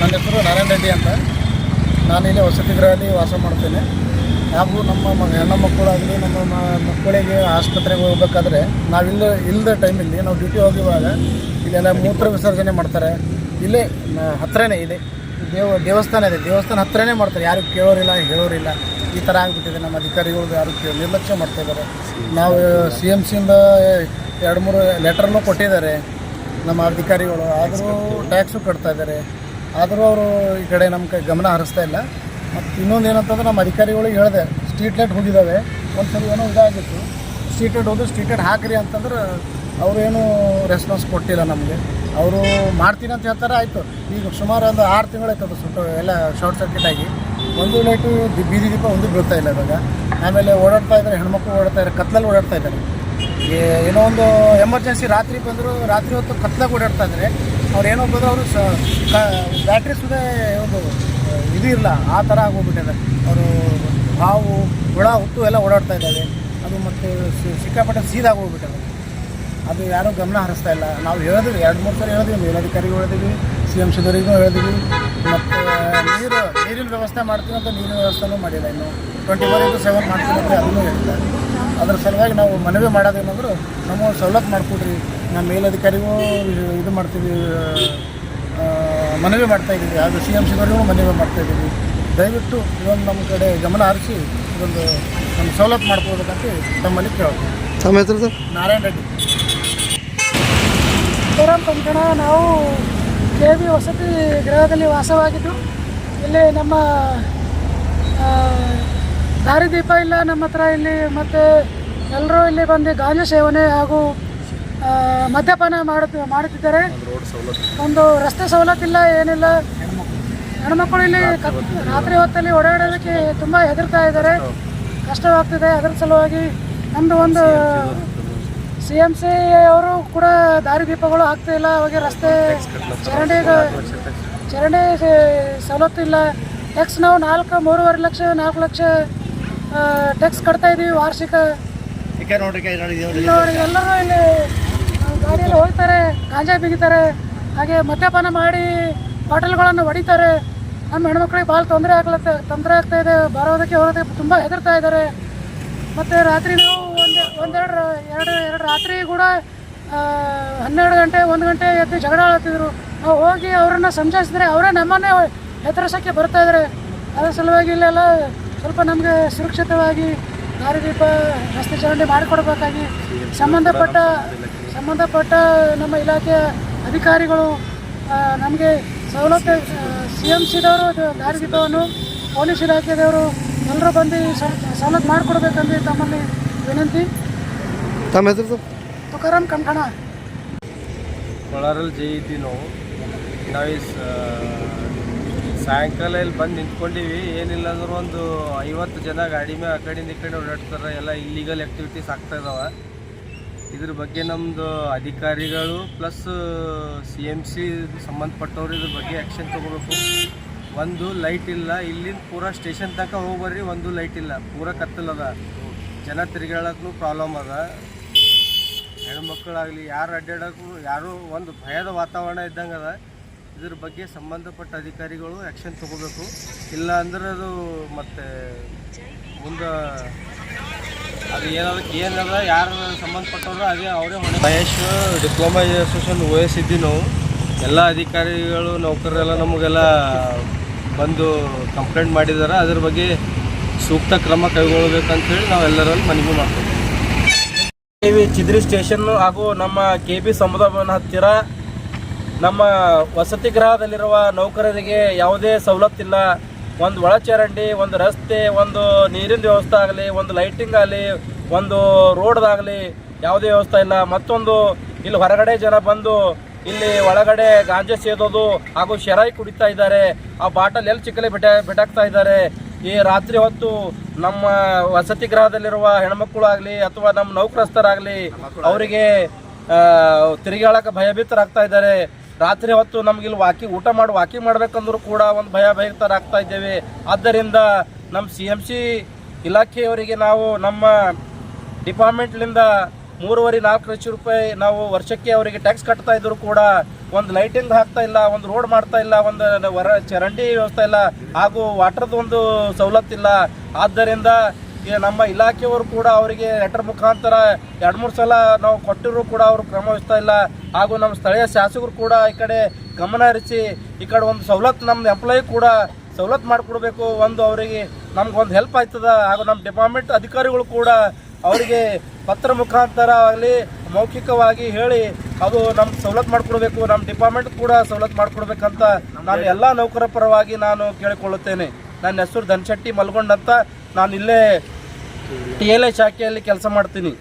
ನನ್ನ ಹೆಸರು ನಾರಾಯಣ ರೆಡ್ಡಿ ಅಂತ. ನಾನು ಇಲ್ಲಿ ವಸತಿ ಗೃಹದಲ್ಲಿ ವಾಸ ಮಾಡ್ತೇನೆ. ಹಾಗೂ ನಮ್ಮ ಹೆಣ್ಣು ಮಕ್ಕಳಾಗಲಿ ನಮ್ಮ ಮಕ್ಕಳಿಗೆ ಆಸ್ಪತ್ರೆಗೆ ಹೋಗ್ಬೇಕಾದ್ರೆ ನಾವಿಲ್ಲ ಇಲ್ಲದ ಟೈಮಲ್ಲಿ ನಾವು ಡ್ಯೂಟಿ ಹೋಗುವಾಗ ಇಲ್ಲೆಲ್ಲ ಮೂತ್ರ ವಿಸರ್ಜನೆ ಮಾಡ್ತಾರೆ. ಇಲ್ಲೇ ಹತ್ತಿರನೇ ಇದೆ ದೇವ ದೇವಸ್ಥಾನ ಇದೆ ದೇವಸ್ಥಾನ ಹತ್ರನೇ ಮಾಡ್ತಾರೆ. ಯಾರು ಕೇಳೋರಿಲ್ಲ, ಹೇಳೋರಿಲ್ಲ. ಈ ಥರ ಆಗಿಬಿಟ್ಟಿದೆ. ನಮ್ಮ ಅಧಿಕಾರಿಗಳು ಯಾರು ನಿರ್ಲಕ್ಷ್ಯ ಮಾಡ್ತಾ ಇದ್ದಾರೆ. ನಾವು ಸಿ ಎಂ ಸಿಯಿಂದ ಎರಡು, ಮೂರು ಲೆಟರ್ನೂ ಕೊಟ್ಟಿದ್ದಾರೆ ನಮ್ಮ ಅಧಿಕಾರಿಗಳು. ಆದರೂ ಟ್ಯಾಕ್ಸು ಕಟ್ತಾ ಇದ್ದಾರೆ. ಆದರೂ ಅವರು ಈ ಕಡೆ ನಮ್ಮ ಕೈ ಗಮನ ಹರಿಸ್ತಾ ಇಲ್ಲ. ಮತ್ತು ಇನ್ನೊಂದು ಏನಂತಂದ್ರೆ ನಮ್ಮ ಅಧಿಕಾರಿಗಳಿಗೆ ಹೇಳಿದೆ, ಸ್ಟ್ರೀಟ್ ಲೈಟ್ ಹೋಗಿದ್ದಾವೆ ಒಂದು ಸಲ ಏನೋ ಇದಾಗಿತ್ತು. ಸ್ಟ್ರೀಟ್ ಲೈಟ್ ಹೋದ್ರೆ ಸ್ಟ್ರೀಟ್ ಲೈಟ್ ಹಾಕ್ರಿ ಅಂತಂದ್ರೆ ಅವರೇನು ರೆಸ್ಪಾನ್ಸ್ ಕೊಟ್ಟಿಲ್ಲ ನಮಗೆ. ಅವರು ಮಾಡ್ತೀನಿ ಅಂತ ಹೇಳ್ತಾರೆ, ಆಯಿತು. ಈಗ ಸುಮಾರು ಒಂದು ಆರು ತಿಂಗಳಾಯ್ತದ ಸುಟ್ಟು, ಎಲ್ಲ ಶಾರ್ಟ್ ಸರ್ಕ್ಯೂಟ್ ಆಗಿ. ಒಂದು ಲೈಟು ಬೀದಿ ದೀಪ ಒಂದು ಬೀಳ್ತಾ ಇಲ್ಲ ಇವಾಗ. ಆಮೇಲೆ ಓಡಾಡ್ತಾ ಇದ್ದಾರೆ, ಹೆಣ್ಮಕ್ಳು ಓಡಾಡ್ತಾ ಇದ್ದಾರೆ ಕತ್ತಲಲ್ಲಿ ಓಡಾಡ್ತಾ ಇದ್ದಾರೆ. ಏನೋ ಒಂದು ಎಮರ್ಜೆನ್ಸಿ ರಾತ್ರಿ ಬಂದರೂ, ರಾತ್ರಿ ಹೊತ್ತು ಕತ್ಲಾಗ ಓಡಾಡ್ತಾ ಇದ್ದಾರೆ. ಅವ್ರು ಏನೋ ಹೋಗ್ಬೋದು ಅವರು ಸ ಬ್ಯಾಟ್ರಿ ಸುದೇ ಒಂದು ಇದು ಇಲ್ಲ, ಆ ಥರ ಆಗೋಗ್ಬಿಟ್ಟಿದೆ. ಅವರು ಹಾವು, ಹುಳ, ಹುತ್ತು ಎಲ್ಲ ಓಡಾಡ್ತಾ ಇದ್ದಾವೆ. ಅದು ಮತ್ತು ಸಿಕ್ಕಾಪಟ್ಟೆ ಸೀದಾಗಿ ಹೋಗ್ಬಿಟ್ಟಿದೆ ಅದು ಯಾರೂ ಗಮನ ಹರಿಸ್ತಾ ಇಲ್ಲ. ನಾವು ಹೇಳಿದ್ವಿ, ಎರಡು, ಮೂರು ಸಾರಿ ಹೇಳಿದ್ವಿ ಮೇಲಧಿಕಾರಿಗಳು ಹೇಳಿದ್ವಿ, ಸಿ ಎಂ ಶಿವರಿಗೂ ಹೇಳಿದ್ವಿ. ಮತ್ತು, ನೀರು, ನೀರಿನ ವ್ಯವಸ್ಥೆ ಮಾಡ್ತೀವಿ ಅಂತ ನೀರಿನ ವ್ಯವಸ್ಥೆನೂ ಮಾಡಿಲ್ಲ ಇನ್ನು. ಟ್ವೆಂಟಿ ಫೋರ್ ಇಂಟು ಸೆವೆನ್ ಮಾಡ್ತೀವಿ ಅಂದರೆ ಅದನ್ನು ಹೇಳಿಲ್ಲ ಅದ್ರ ಸಲುವಾಗಿ ನಾವು ಮನವಿ ಮಾಡೋದೇನಂದ್ರೆ ನಮ್ಮ ಸವಲತ್ತು ಮಾಡಿಕೊಡ್ರಿ. ನಮ್ಮ ಮೇಲಧಿಕಾರಿಗೂ ಇದು- ಮಾಡ್ತೀವಿ ಮನವಿ ಮಾಡ್ತಾ ಇದ್ದೀವಿ. ಅದು ಸಿ ಎಂ ಸಿಗಳಿಗೂ ಮನವಿ ಮಾಡ್ತಾ ಇದ್ದೀವಿ. ದಯವಿಟ್ಟು ಇದೊಂದು ನಮ್ಮ ಕಡೆ ಗಮನ ಹರಿಸಿ ಇದೊಂದು ನಮ್ಮ ಸವಲತ್ತು ಮಾಡ್ಕೊಳ್ಬೇಕಂತ ತಮ್ಮಲ್ಲಿ ಕೇಳ್ತೀವಿ ತಮ್ಮ ಹೆಸರು ಸರ್? ನಾರಾಯಣ ರೆಡ್ಡಿ. ಕಂಕಣ ನಾವು ಕೆ ಬಿ ವಸತಿ ಗೃಹದಲ್ಲಿ ವಾಸವಾಗಿದ್ದು ಇಲ್ಲಿ ನಮ್ಮ ಆ, ದಾರಿದೀಪ ಇಲ್ಲ ನಮ್ಮ ಹತ್ರ ಇಲ್ಲಿ, ಮತ್ತು ಎಲ್ಲರೂ ಇಲ್ಲಿ ಬಂದು ಗಾಂಜಾ ಸೇವನೆ ಹಾಗೂ ಮದ್ಯಪಾನ ಮಾಡುತ್ತ, ಮಾಡುತ್ತಿದ್ದಾರೆ. ಒಂದು ರಸ್ತೆ ಸವಲತ್ತಿಲ್ಲ, ಏನಿಲ್ಲ. ಹೆಣ್ಮಕ್ಳು ಇಲ್ಲಿ ರಾತ್ರಿ ಹೊತ್ತಲ್ಲಿ ಓಡಾಡೋದಕ್ಕೆ ತುಂಬ ಹೆದರ್ತಾ ಇದ್ದಾರೆ. ಕಷ್ಟವಾಗ್ತಿದೆ. ಅದರ ಸಲುವಾಗಿ ನಮ್ಮದು ಒಂದು ಸಿ ಎಂ ಸಿ ಅವರು ಕೂಡ ದಾರಿದೀಪಗಳು ಆಗ್ತಾ ಇಲ್ಲ. ಅವಾಗ ರಸ್ತೆ ಚರಂಡಿ ಚರಂಡಿ ಸವಲತ್ತು ಇಲ್ಲ. ಟ್ಯಾಕ್ಸ್ ನಾವು ನಾಲ್ಕು, ಮೂರುವರೆ ಲಕ್ಷ, ನಾಲ್ಕು ಲಕ್ಷ ಟ್ಯಾಕ್ಸ್ ಕಟ್ತಾ ಇದೀವಿ ವಾರ್ಷಿಕ. ನೋಡಿ ಎಲ್ಲರೂ ಇಲ್ಲಿ ಗಾಡಿಯಲ್ಲಿ ಹೋಗ್ತಾರೆ ಗಾಂಜಾ ಬಿಗಿತಾರೆ ಹಾಗೆ ಮದ್ಯಪಾನ ಮಾಡಿ ಬಾಟಲ್ಗಳನ್ನು ಹೊಡಿತಾರೆ. ನಮ್ಮ ಹೆಣ್ಮಕ್ಳಿಗೆ ಭಾಳ ತೊಂದರೆ ಆಗ್ಲತ್ತೆ ತೊಂದರೆ ಆಗ್ತಾ ಇದೆ ಬರೋದಕ್ಕೆ ಹೋಗೋದಕ್ಕೆ ತುಂಬ ಹೆದರ್ತಾ ಇದ್ದಾರೆ. ಮತ್ತು ರಾತ್ರಿ ನಾವು ಒಂದು ಒಂದೆರಡು ಎರಡು ಎರಡು ರಾತ್ರಿ ಕೂಡ ಹನ್ನೆರಡು ಗಂಟೆ ಒಂದು ಗಂಟೆ ಎದ್ದು ಜಗಳ ಆಡ್ತಿದ್ರು. ನಾವು ಹೋಗಿ ಅವರನ್ನು ಸಂಜಾಯಿಸಿದ್ರೆ ಅವರೇ ನಮ್ಮನ್ನೇ ಹೆದರ್ಸೋಕ್ಕೆ ಬರ್ತಾಯಿದ್ದಾರೆ ಅದರ ಸಲುವಾಗಿ ಇಲ್ಲೆಲ್ಲ ಸ್ವಲ್ಪ ನಮಗೆ ಸುರಕ್ಷಿತವಾಗಿ ದಾರಿದೀಪ ರಸ್ತೆ ಚರಂಡಿ ಮಾಡಿಕೊಡ್ಬೇಕಾಗಿ ಸಂಬಂಧಪಟ್ಟ ಸಂಬಂಧಪಟ್ಟ ನಮ್ಮ ಇಲಾಖೆಯ ಅಧಿಕಾರಿಗಳು ನಮಗೆ ಸವಲತ್ತು ಸಿ ಎಂ ಸಿದವರು ದಾರಿದೀಪವನ್ನು ಪೊಲೀಸ್ ಇಲಾಖೆದವರು ಎಲ್ಲರೂ ಬಂದು ಸವ್- ಸವಲತ್ತು ಮಾಡಿಕೊಡ್ಬೇಕಂದು ತಮ್ಮಲ್ಲಿ ವಿನಂತಿ. ತಮ್ಮ ಹೆಸರು ಸರ್? ತುಕಾರಾಮ್ ಕಂಕಣ. ಕೊಳಾರಲ್ಲಿ ಜೈ ಇದ್ದೀವಿ ನಾವು. ನಾವು ಸಾಯಂಕಾಲ ಇಲ್ಲಿ ಬಂದು ನಿಂತ್ಕೊಂಡಿವಿ. ಏನಿಲ್ಲ ಅಂದ್ರೆ ಒಂದು ಐವತ್ತು ಜನ ಗಾಡಿ ಮೇಲೆ ಆ ಕಡೆಯಿಂದ ಈ ಕಡೆ ಓಡಾಡ್ತಾರೆ ಎಲ್ಲ ಇಲ್ಲಿಗಲ್ ಆ್ಯಕ್ಟಿವಿಟೀಸ್ ಆಗ್ತಾ ಇದಾವೆ. ಇದ್ರ ಬಗ್ಗೆ ನಮ್ಮದು ಅಧಿಕಾರಿಗಳು ಪ್ಲಸ್ ಸಿ ಎಂ ಸಿ ಸಂಬಂಧಪಟ್ಟವ್ರು ಇದ್ರ ಬಗ್ಗೆ ಆ್ಯಕ್ಷನ್ ತೊಗೋಬೇಕು. ಒಂದು ಲೈಟ್ ಇಲ್ಲ. ಇಲ್ಲಿಂದ ಪೂರಾ ಸ್ಟೇಷನ್ ತನಕ ಹೋಗಿ ಬರ್ರಿ ಒಂದು ಲೈಟ್ ಇಲ್ಲ. ಪೂರಾ ಕತ್ತಲದ ಜನ ತಿರುಗಾಡಕ್ಕೂ ಪ್ರಾಬ್ಲಮ್ ಅದ. ಹೆಣ್ಮಕ್ಳಾಗಲಿ, ಯಾರು ಅಡ್ಡಾಡಕ್ಕೂ ಯಾರು ಒಂದು ಭಯದ ವಾತಾವರಣ ಇದ್ದಂಗೆ ಅದ. ಇದ್ರ ಬಗ್ಗೆ ಸಂಬಂಧಪಟ್ಟ ಅಧಿಕಾರಿಗಳು ಆ್ಯಕ್ಷನ್ ತಗೋಬೇಕು. ಇಲ್ಲ ಅಂದ್ರೆ ಅದು ಮತ್ತೆ ಮುಂದೆ ಅದು ಏನದಕ್ಕೆ ಏನದ ಯಾರು ಸಂಬಂಧಪಟ್ಟವ್ರು ಅದೇ ಅವರೇ ಹೊಣೆ. ಮಹೇಶ್ ಡಿಪ್ಲೊಮಾ ಅಸೋಸಿಯೇಷನ್ ವಹಿಸಿದ್ದೀವಿ ನಾವು. ಎಲ್ಲ ಅಧಿಕಾರಿಗಳು ನೌಕರರೆಲ್ಲ ನಮಗೆಲ್ಲ ಬಂದು ಕಂಪ್ಲೇಂಟ್ ಮಾಡಿದ್ದಾರೆ ಅದ್ರ ಬಗ್ಗೆ ಸೂಕ್ತ ಕ್ರಮ ಕೈಗೊಳ್ಳಬೇಕಂತೇಳಿ ನಾವು ಎಲ್ಲರಲ್ಲಿ ಮನವಿ ಮಾಡ್ತೀವಿ. ವಿ ಚಿದ್ರಿ ಸ್ಟೇಷನ್ ಹಾಗೂ ನಮ್ಮ ಕೆ ಬಿ ಸಮುದಾಯ ಭವನ ಹತ್ತಿರ ನಮ್ಮ ವಸತಿ ಗೃಹದಲ್ಲಿರುವ ನೌಕರರಿಗೆ ಯಾವುದೇ ಸವಲತ್ತಿಲ್ಲ. ಒಂದು ಒಳಚರಂಡಿ ಒಂದು ರಸ್ತೆ ಒಂದು ನೀರಿನ ವ್ಯವಸ್ಥೆ ಆಗಲಿ ಒಂದು ಲೈಟಿಂಗ್ ಆಗಲಿ ಒಂದು ರೋಡ್ದಾಗಲಿ ಯಾವುದೇ ವ್ಯವಸ್ಥೆ ಇಲ್ಲ. ಮತ್ತೊಂದು ಇಲ್ಲಿ ಹೊರಗಡೆ ಜನ ಬಂದು ಇಲ್ಲಿ ಒಳಗಡೆ ಗಾಂಜಾ ಸೇದೋದು ಹಾಗೂ ಶರಾಯಿ ಕುಡಿತಾ ಇದ್ದಾರೆ. ಆ ಬಾಟಲ್ ಎಲ್ಲಿ ಚಿಕ್ಕಲೆ ಬಿಟ ಬಿಟ್ಟಾಕ್ತಾ ಇದ್ದಾರೆ. ಈ ರಾತ್ರಿ ಹೊತ್ತು ನಮ್ಮ ವಸತಿ ಗೃಹದಲ್ಲಿರುವ ಹೆಣ್ಮಕ್ಳು ಆಗಲಿ ಅಥವಾ ನಮ್ಮ ನೌಕರಸ್ಥರಾಗಲಿ ಅವರಿಗೆ ತಿರುಗಾಳಕ್ಕೆ ಭಯಭೀತರಾಗ್ತಾ ಇದ್ದಾರೆ. ರಾತ್ರಿ ಹೊತ್ತು ನಮ್ಗೆ ಇಲ್ಲಿ ವಾಕಿಂಗ್ ಊಟ ಮಾಡಿ ವಾಕಿಂಗ್ ಮಾಡ್ಬೇಕಂದ್ರೂ ಕೂಡ ಒಂದು ಭಯ ಭಯತರಾಗ್ತಾ ಇದ್ದೇವೆ. ಆದ್ದರಿಂದ ನಮ್ಮ ಸಿ ಎಂ ಸಿ ಇಲಾಖೆಯವರಿಗೆ ನಾವು ನಮ್ಮ ಡಿಪಾರ್ಟ್ಮೆಂಟ್ಲಿಂದ ಮೂರುವರೆ ನಾಲ್ಕು ಲಕ್ಷ ರೂಪಾಯಿ ನಾವು ವರ್ಷಕ್ಕೆ ಅವರಿಗೆ ಟ್ಯಾಕ್ಸ್ ಕಟ್ತಾ ಇದ್ರು ಕೂಡ ಒಂದು ಲೈಟಿಂಗ್ ಹಾಕ್ತಾ ಇಲ್ಲ, ಒಂದು ರೋಡ್ ಮಾಡ್ತಾ ಇಲ್ಲ, ಒಂದು ವರ ಚರಂಡಿ ವ್ಯವಸ್ಥೆ ಇಲ್ಲ, ಹಾಗೂ ವಾಟರ್ದು ಒಂದು ಸವಲತ್ತಿಲ್ಲ ಆದ್ದರಿಂದ ನಮ್ಮ ಇಲಾಖೆಯವರು ಕೂಡ ಅವರಿಗೆ ಲೆಟರ್ ಮುಖಾಂತರ ಎರಡು ಮೂರು ಸಲ ನಾವು ಕೊಟ್ಟಿರೂ ಕೂಡ ಅವರು ಕ್ರಮ ವಹಿಸ್ತಾ ಇಲ್ಲ. ಹಾಗೂ ನಮ್ಮ ಸ್ಥಳೀಯ ಶಾಸಕರು ಕೂಡ ಈ ಕಡೆ ಗಮನ ಹರಿಸಿ ಈ ಕಡೆ ಒಂದು ಸವಲತ್ತು ನಮ್ಮ ಎಂಪ್ಲಾಯಿ ಕೂಡ ಸವಲತ್ತು ಮಾಡಿಕೊಡ್ಬೇಕು ಒಂದು ಅವರಿಗೆ ನಮ್ಗೊಂದು ಹೆಲ್ಪ್ ಆಯ್ತದ ಹಾಗೂ ನಮ್ಮ ಡಿಪಾರ್ಟ್ಮೆಂಟ್ ಅಧಿಕಾರಿಗಳು ಕೂಡ ಅವರಿಗೆ ಪತ್ರ ಮುಖಾಂತರ ಆಗಲಿ ಮೌಖಿಕವಾಗಿ ಹೇಳಿ ಅದು ನಮ್ಮ ಸವಲತ್ತು ಮಾಡಿಕೊಡ್ಬೇಕು, ನಮ್ಮ ಡಿಪಾರ್ಟ್ಮೆಂಟ್ ಕೂಡ ಸವಲತ್ತು ಮಾಡಿಕೊಡ್ಬೇಕಂತ ನಾನು ಎಲ್ಲ ನೌಕರ ಪರವಾಗಿ ನಾನು ಕೇಳಿಕೊಳ್ಳುತ್ತೇನೆ. ನನ್ನ ಹೆಸರು ಧನ್ಶೆಟ್ಟಿ ಮಲ್ಗೊಂಡಂತ. ನಾನು ಇಲ್ಲೇ ಟಿ ಎಲ್ ಐ ಶಾಖೆಯಲ್ಲಿ ಕೆಲಸ ಮಾಡ್ತೀನಿ.